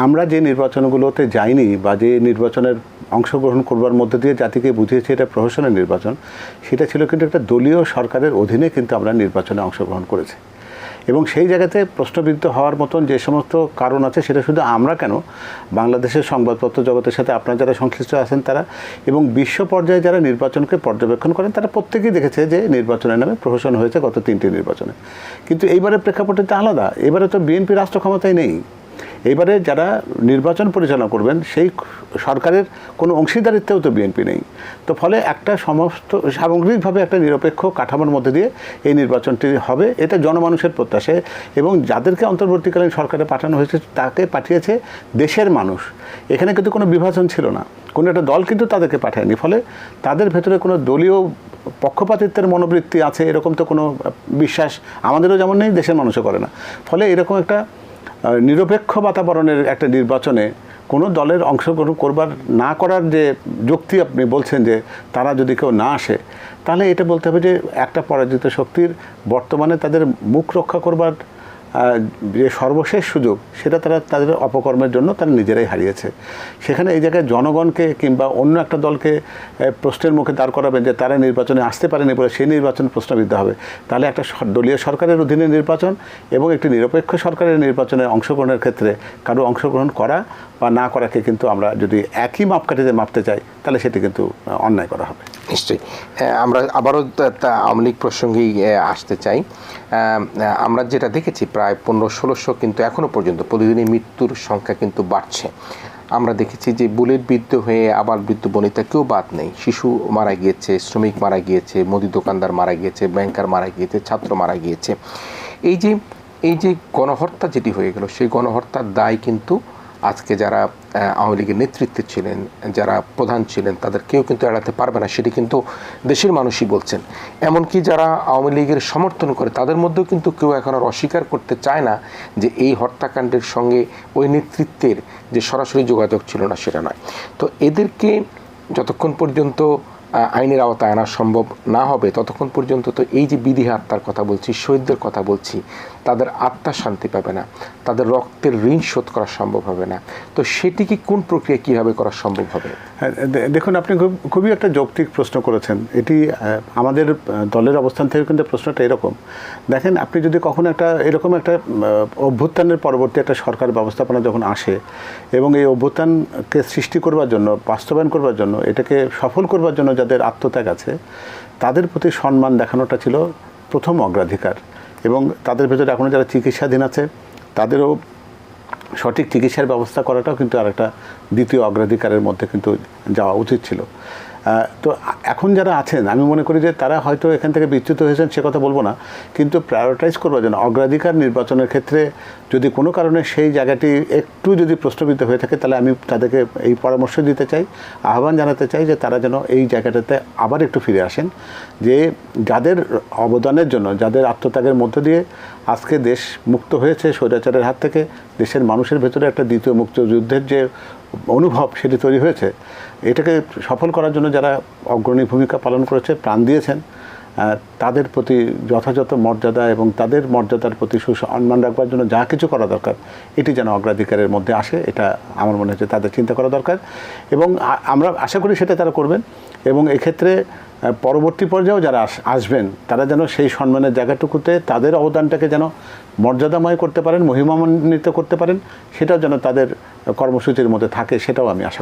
আমরা যে নির্বাচনগুলোতে যাইনি বা যে নির্বাচনের অংশগ্রহণ করবার মধ্যে দিয়ে জাতিকে বুঝিয়েছি এটা প্রহসনের নির্বাচন, সেটা ছিল কিন্তু একটা দলীয় সরকারের অধীনে কিন্তু আমরা নির্বাচনে অংশগ্রহণ করেছি। এবং সেই জায়গাতে প্রশ্নবিদ্ধ হওয়ার মতন যে সমস্ত কারণ আছে, সেটা শুধু আমরা কেন? বাংলাদেশের সংবাদপত্র জগতের সাথে আপনারা যারা সংশ্লিষ্ট আছেন তারা, এবং বিশ্ব পর্যায়ে যারা নির্বাচনকে পর্যবেক্ষণ করেন, তারা প্রত্যেকেই দেখেছে যে নির্বাচনের নামে প্রহসন হয়েছে গত তিনটি নির্বাচনে। কিন্তু এইবারের প্রেক্ষাপটে তো আলাদা। এবারে তো বিএনপি রাষ্ট্র ক্ষমতায় নেই। এবারে যারা নির্বাচন পরিচালনা করবেন, সেই সরকারের কোনো অংশীদারিত্বেও তো বিএনপি নেই। তো ফলে একটা সমস্ত সামগ্রিকভাবে একটা নিরপেক্ষ কাঠামোর মধ্যে দিয়ে এই নির্বাচনটি হবে, এটা জনমানুষের প্রত্যাশে এবং যাদেরকে অন্তর্বর্তীকালীন সরকারে পাঠানো হয়েছে, তাকে পাঠিয়েছে দেশের মানুষ। এখানে কিন্তু কোনো বিভাজন ছিল না। কোনো একটা দল কিন্তু তাদেরকে পাঠায়নি। ফলে তাদের ভেতরে কোনো দলীয় পক্ষপাতিত্বের মনোবৃত্তি আছে, এরকম তো কোনো বিশ্বাস আমাদেরও যেমন নেই, দেশের মানুষও করে না। ফলে এরকম একটা নিরপেক্ষ বাতাবরণের একটা নির্বাচনে কোনো দলের অংশগ্রহণ করবার, না করার যে যুক্তি আপনি বলছেন যে তারা যদি কেউ না আসে, তাহলে এটা বলতে হবে যে একটা পরাজিত শক্তির বর্তমানে তাদের মুখ রক্ষা করবার যে সর্বশেষ সুযোগ, সেটা তারা তাদের অপকর্মের জন্য তারা নিজেরাই হারিয়েছে। সেখানে এই জায়গায় জনগণকে কিংবা অন্য একটা দলকে প্রশ্নের মুখে দাঁড় করাবেন যে তারা নির্বাচনে আসতে পারেনি বলে সেই নির্বাচন প্রশ্নবিদ্ধ হবে। তাহলে একটা দলীয় সরকারের অধীনে নির্বাচন এবং একটি নিরপেক্ষ সরকারের নির্বাচনে অংশগ্রহণের ক্ষেত্রে কারও অংশগ্রহণ করা বা না করাকে কিন্তু আমরা যদি একই মাপকাঠিতে মাপতে চাই, তাহলে সেটি কিন্তু অন্যায় করা হবে। নিশ্চয়ই। আমরা আবারও আওয়ামী লীগ প্রসঙ্গেই আসতে চাই। আমরা যেটা দেখেছি প্রায় পনেরো, ষোলোশো, কিন্তু এখনও পর্যন্ত প্রতিদিনই মৃত্যুর সংখ্যা কিন্তু বাড়ছে। আমরা দেখেছি যে বুলেট বৃদ্ধ হয়ে আবার বৃদ্ধ বনিতা কেউ বাদ নেই। শিশু মারা গিয়েছে, শ্রমিক মারা গিয়েছে, মুদি দোকানদার মারা গিয়েছে ব্যাংকার মারা গিয়েছে, ছাত্র মারা গিয়েছে। এই যে এই যে গণহত্যা যেটি হয়ে গেল, সেই গণহত্যার দায় কিন্তু আজকে যারা আওয়ামী লীগের নেতৃত্বে ছিলেন, যারা প্রধান ছিলেন, তাদের কেউ কিন্তু এড়াতে পারবে না, সেটি কিন্তু দেশের মানুষই বলছেন। এমনকি যারা আওয়ামী লীগের সমর্থন করে, তাদের মধ্যেও কিন্তু কেউ এখন আর অস্বীকার করতে চায় না যে এই হত্যাকাণ্ডের সঙ্গে ওই নেতৃত্বের যে সরাসরি যোগাযোগ ছিল না, সেটা নয়। তো এদেরকে যতক্ষণ পর্যন্ত আইনের আওতায় আনা সম্ভব না হবে ততক্ষণ পর্যন্ত তো এই যে বিধি আত্মার কথা বলছি শহীদদের কথা বলছি তাদের আত্মা শান্তি পাবে না তাদের রক্তের ঋণ শোধ করা সম্ভব হবে না। তো সেটিকে কোন প্রক্রিয়া কীভাবে করা সম্ভব হবে? হ্যাঁ, দেখুন আপনি খুব খুবই একটা যৌক্তিক প্রশ্ন করেছেন। এটি আমাদের দলের অবস্থান থেকে কিন্তু প্রশ্নটা এরকম। দেখেন আপনি যদি কখনো একটা এরকম একটা অভ্যুত্থানের পরবর্তী একটা সরকার ব্যবস্থাপনা যখন আসে এবং এই অভ্যুত্থানকে সৃষ্টি করবার জন্য বাস্তবায়ন করবার জন্য এটাকে সফল করবার জন্য যাদের আত্মত্যাগ আছে, তাদের প্রতি সম্মান দেখানোটা ছিল প্রথম অগ্রাধিকার। এবং তাদের ভেতরে এখনও যারা চিকিৎসাধীন আছে, তাদেরও সঠিক চিকিৎসার ব্যবস্থা করাটাও কিন্তু আর একটা দ্বিতীয় অগ্রাধিকারের মধ্যে কিন্তু যাওয়া উচিত ছিল। তো এখন যারা আছেন, আমি মনে করি যে তারা হয়তো এখান থেকে বিচ্যুত হয়েছেন, সে কথা বলব না। কিন্তু প্রায়োরিটাইজ করবার জন্য অগ্রাধিকার নির্বাচনের ক্ষেত্রে যদি কোনো কারণে সেই জায়গাটি একটু যদি প্রশ্নবিদ্ধ হয়ে থাকে, তাহলে আমি তাদেরকে এই পরামর্শ দিতে চাই, আহ্বান জানাতে চাই যে তারা যেন এই জায়গাটাতে আবার একটু ফিরে আসেন। যে যাদের অবদানের জন্য, যাদের আত্মত্যাগের মধ্য দিয়ে আজকে দেশ মুক্ত হয়েছে স্বৈরাচারের হাত থেকে, দেশের মানুষের ভেতরে একটা দ্বিতীয় মুক্তিযুদ্ধের যে অনুভব সেটি তৈরি হয়েছে। এটাকে সফল করার জন্য যারা অগ্রণী ভূমিকা পালন করেছে, প্রাণ দিয়েছেন তাদের প্রতি যথাযথ মর্যাদা এবং তাদের মর্যাদার প্রতি সুসম্মান রাখবার জন্য যা কিছু করা দরকার, এটি যেন অগ্রাধিকারের মধ্যে আসে, এটা আমার মনে হচ্ছে তাদের চিন্তা করা দরকার। এবং আমরা আশা করি সেটা তারা করবেন এবং এক্ষেত্রে পরবর্তী পর্যায়েও যারা আস- আসবেন, তারা যেন সেই সম্মানের জায়গাটুকুতে তাদের অবদানটাকে যেন মর্যাদাময় করতে পারেন, মহিমান্বিত করতে পারেন, সেটাও যেন তাদের কর্মসূচির মধ্যে থাকে সেটাও আমি আশা করি।